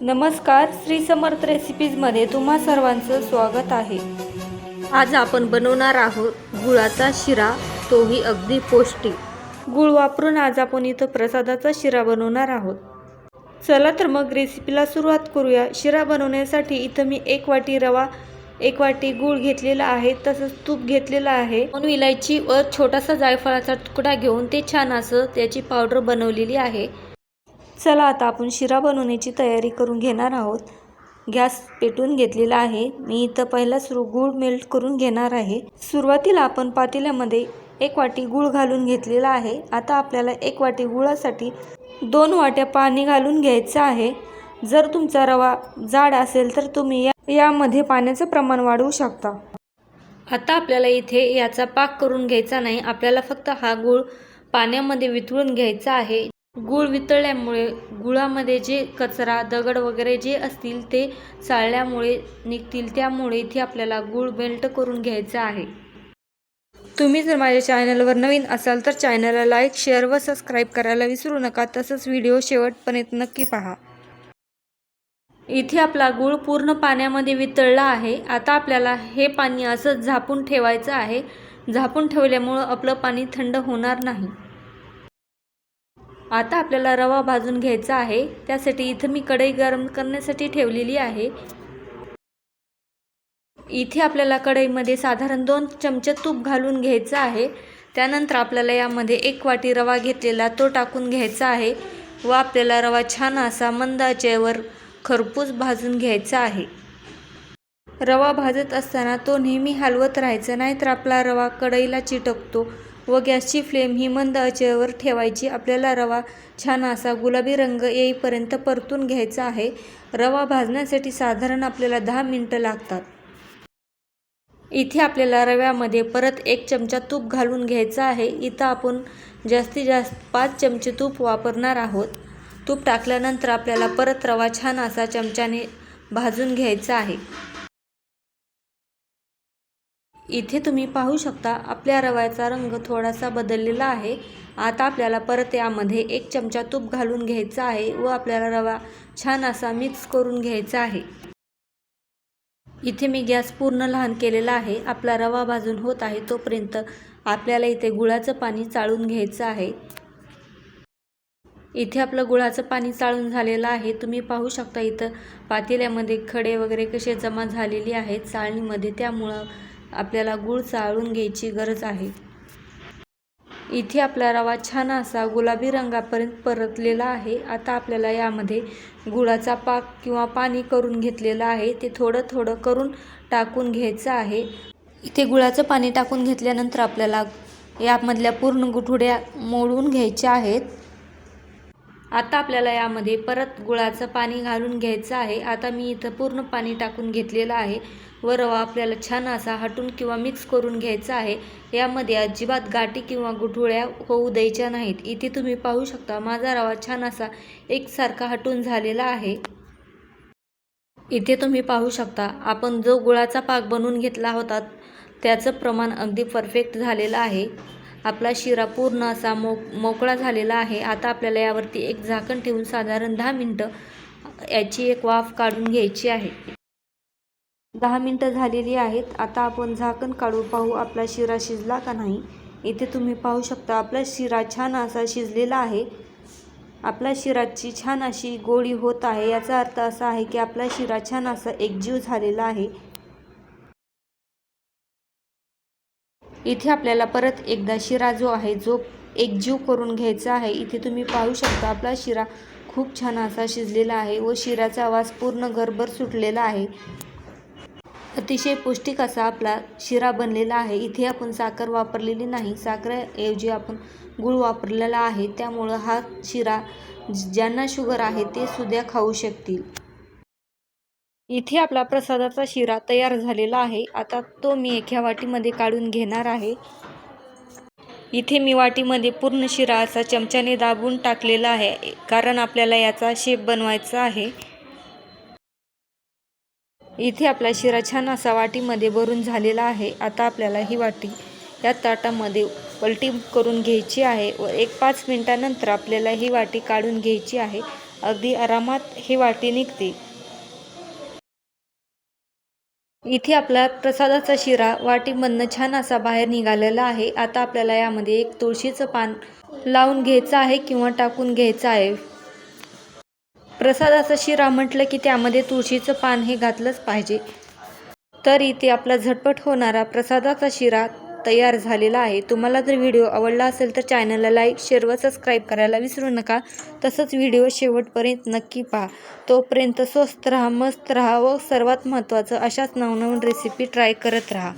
नमस्कार श्री समर्थ रेसिपीजमध्ये तुम्हा सर्वांचं स्वागत आहे. आज आपण बनवणार आहोत गुळाचा शिरा तोही अगदी पौष्टिक. गुळ वापरून आज आपण इथं प्रसादाचा शिरा बनवणार आहोत. चला तर मग रेसिपीला सुरुवात करूया. शिरा बनवण्यासाठी इथं मी एक वाटी रवा एक वाटी गूळ घेतलेला आहे तसंच तूप घेतलेलं आहे. दोन इलायची व छोटासा जायफळाचा तुकडा घेऊन ते छान असं त्याची पावडर बनवलेली आहे. चला आता आपण शिरा बनवण्याची तयारी करून घेणार आहोत. गॅस पेटून घेतलेला आहे. मी इथं पहिला सुरू गूळ मेल्ट करून घेणार आहे. सुरुवातीला आपण पातेल्यामध्ये एक वाटी गूळ घालून घेतलेला आहे. आता आपल्याला एक वाटी गुळासाठी दोन वाट्या पाणी घालून घ्यायचं आहे. जर तुमचा रवा जाड असेल तर तुम्ही या यामध्ये पाण्याचं प्रमाण वाढवू शकता. आता आपल्याला इथे याचा पाक करून घ्यायचा नाही. आपल्याला फक्त हा गूळ पाण्यामध्ये वितळून घ्यायचा आहे. गूळ वितळल्यामुळे गुळामध्ये जे कचरा दगड वगैरे जे असतील ते चाळल्यामुळे निघतील. त्यामुळे इथे आपल्याला गूळ मेल्ट करून घ्यायचा आहे. तुम्ही जर माझ्या चॅनलवर नवीन असाल तर चॅनलला लाईक शेअर व सबस्क्राईब करायला विसरू नका. तसंच व्हिडिओ शेवटपर्यंत नक्की पहा. इथे आपला गूळ पूर्ण पाण्यामध्ये वितळला आहे. आता आपल्याला हे पाणी असं झापून ठेवायचं आहे. झापून ठेवल्यामुळं आपलं पाणी थंड होणार नाही. आता आपल्याला रवा भाजून घ्यायचा आहे. त्यासाठी इथं मी कढई गरम करण्यासाठी ठेवलेली आहे. इथे आपल्याला कढईमध्ये साधारण दोन चमचे तूप घालून घ्यायचं आहे. त्यानंतर आपल्याला यामध्ये एक वाटी रवा घेतलेला तो टाकून घ्यायचा आहे व आपल्याला रवा छान असा मंदाचेवर खरपूस भाजून घ्यायचा आहे. रवा भाजत असताना तो नेहमी हलवत राहायचा नाहीतर आपला रवा कढईला चिटकतो. व गॅसची फ्लेम ही मंद आचेवर ठेवायची. आपल्याला रवा छान असा गुलाबी रंग येईपर्यंत परतून घ्यायचा आहे. रवा भाजण्यासाठी साधारण आपल्याला दहा मिनटं लागतात. इथे आपल्याला रव्यामध्ये परत एक चमचा तूप घालून घ्यायचं आहे. इथं आपण जास्तीत जास्त पाच चमचे तूप वापरणार आहोत. तूप टाकल्यानंतर आपल्याला परत रवा छान असा चमच्याने भाजून घ्यायचा आहे. इथे तुम्ही पाहू शकता आपल्या रव्याचा रंग थोडासा बदललेला आहे. आता आपल्याला परत यामध्ये एक चमचा तूप घालून घ्यायचा आहे व आपल्याला रवा छान असा मिक्स करून घ्यायचा आहे. इथे मी गॅस पूर्ण लहान केलेला आहे. आपला रवा भाजून होत आहे तोपर्यंत आपल्याला इथे गुळाचं पाणी चाळून घ्यायचं आहे. इथे आपलं गुळाचं पाणी चाळून झालेलं आहे. तुम्ही पाहू शकता इथं पातेल्यामध्ये खडे वगैरे कसे जमा झालेली आहेत चाळणीमध्ये. त्यामुळं आपल्याला गूळ चाळून घ्यायची गरज आहे. इथे आपला रवा छान असा गुलाबी रंगापर्यंत परतलेला आहे. आता आपल्याला यामध्ये गुळाचा पाक किंवा पाणी करून घेतलेलं आहे. ते थोडं थोडं करून टाकून घ्यायचं आहे. इथे गुळाचं पाणी टाकून घेतल्यानंतर आपल्याला यामधल्या पूर्ण गुठुड्या मोडून घ्यायच्या आहेत. आता आपल्याला यामध्ये परत गुळाचं पाणी घालून घ्यायचं आहे. आता मी इथं पूर्ण पाणी टाकून घेतलेलं आहे. व रवा आपल्याला छान असा हटून किंवा मिक्स करून घ्यायचा आहे. यामध्ये अजिबात गाठी किंवा गुठुळ्या होऊ द्यायच्या नाहीत. इथे तुम्ही पाहू शकता माझा रवा छान असा एकसारखा हटून झालेला आहे. इथे तुम्ही पाहू शकता आपण जो गुळाचा पाक बनवून घेतला होता त्याचं प्रमाण अगदी परफेक्ट झालेलं आहे. आपला शिरा पूर्ण असा मो मोकळा झालेला आहे. आता आपल्याला यावरती एक झाकण ठेवून साधारण दहा मिनटं याची एक वाफ काढून घ्यायची आहे. दहा मिनटं झालेली आहेत. आता आपण झाकण काढून पाहू आपला शिरा शिजला का नाही. इथे तुम्ही पाहू शकता आपला शिरा छान असा शिजलेला आहे. आपल्या शिराची छान अशी गोळी होत आहे. याचा अर्थ असा आहे की आपला शिरा छान असा एकजीव झालेला आहे. इथे आपल्याला परत एकदा शिरा जो आहे जो एकजीव करून घ्यायचा आहे इथे तुम्ही पाहू शकता आपला शिरा खूप छान असा शिजलेला आहे व शिराचा आवाज पूर्ण घरभर सुटलेला आहे. अतिशय पौष्टिक असा आपला शिरा बनलेला आहे. इथे आपण साखर वापरलेली नाही. साखरेऐवजी आपण गूळ वापरलेला आहे. त्यामुळं हा शिरा ज्यांना शुगर आहे ते सुद्धा खाऊ शकतील. इथे आपला प्रसादाचा शिरा तयार झालेला आहे. आता तो मी एका वाटीमध्ये काढून घेणार आहे. इथे मी वाटीमध्ये पूर्ण शिरा असा चमच्याने दाबून टाकलेला आहे. कारण आपल्याला याचा शेप बनवायचा आहे. इथे आपला शिरा छान असा वाटीमध्ये भरून झालेला आहे. आता आपल्याला ही वाटी या ताटामध्ये पलटी करून घ्यायची आहे व एक पाच मिनटानंतर आपल्याला ही वाटी काढून घ्यायची आहे. अगदी आरामात ही वाटी निघते. इथे आपला प्रसादाचा शिरा वाटीमधनं छान असा बाहेर निघालेला आहे. आता आपल्याला यामध्ये एक तुळशीचं पान लावून घ्यायचं आहे किंवा टाकून घ्यायचं आहे. प्रसादाचा शिरा म्हटलं की त्यामध्ये तुळशीचं पान हे घातलंच पाहिजे. तर इथे आपला झटपट होणारा प्रसादाचा शिरा तयार झालेला आहे. तुम्हाला जर व्हिडिओ आवडला असेल तर चॅनलला लाईक शेअर व सबस्क्राईब करायला विसरू नका. तसंच व्हिडिओ शेवटपर्यंत नक्की पहा. तोपर्यंत स्वस्त राहा मस्त राहा व सर्वात महत्त्वाचं अशाच नवनवीन रेसिपी ट्राय करत राहा.